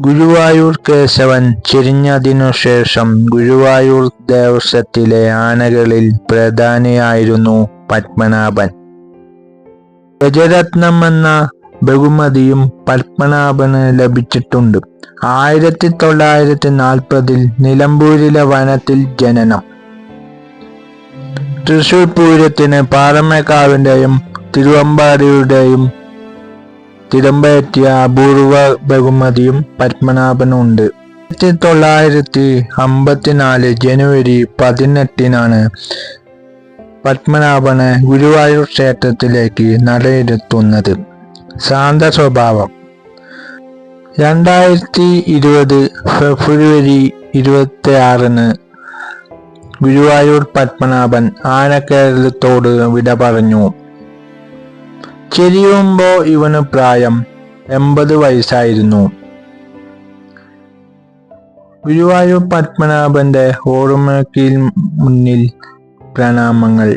ഗുരുവായൂർ കേശവൻ ശേഷം ഗുരുവായൂർ ദേവസ്വത്തിലെ ആനകളിൽ പ്രധാനിയായിരുന്നു പത്മനാഭൻ. ഗജരത്നം എന്ന ബഹുമതിയും പത്മനാഭന് ലഭിച്ചിട്ടുണ്ട്. ആയിരത്തി തൊള്ളായിരത്തി നാൽപ്പതിൽ നിലമ്പൂരിലെ വനത്തിൽ ജനനം. തൃശൂർ പൂരത്തിന് പാറമേക്കാവിന്റെയും തിരുവമ്പാടിയുടെയും തിരമ്പേറ്റിയ അപൂർവ ബഹുമതിയും പത്മനാഭനുണ്ട്. ആയിരത്തി തൊള്ളായിരത്തി അമ്പത്തിനാല് ജനുവരി പതിനെട്ടിനാണ് പത്മനാഭനെ ഗുരുവായൂർ ക്ഷേത്രത്തിലേക്ക് നടയിരുത്തുന്നത്. ശാന്ത സ്വഭാവം രണ്ടായിരത്തി ഇരുപത് ഫെബ്രുവരി ഇരുപത്തി ആറിന് ഗുരുവായൂർ പത്മനാഭൻ ആനക്കേരളത്തോട് വിട പറഞ്ഞു. ചെരിയുമ്പോ ഇവന് പ്രായം എൺപത് വയസ്സായിരുന്നു. ഗുരുവായൂർ പത്മനാഭന്റെ ഓർമ്മയ്ക്ക് മുന്നിൽ പ്രണാമങ്ങൾ.